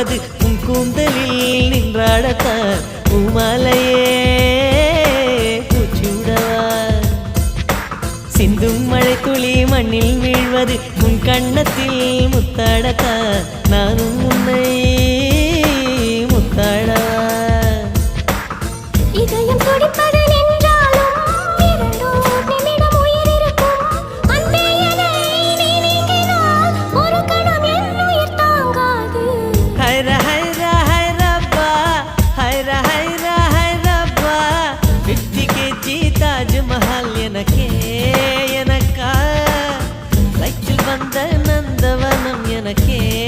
பார்ப்பது உன் கூந்தலில் நின்றாடத்தான் பூமாலையே பூச்சூடவா சிந்தும் மழை துளி மண்ணில் வீழ்வது உன் கண்ணத்தில் முத்தாடத்தா நானும் உன்னை முத்தாடவா. இதயம் துடிப்பதனே எனக்கா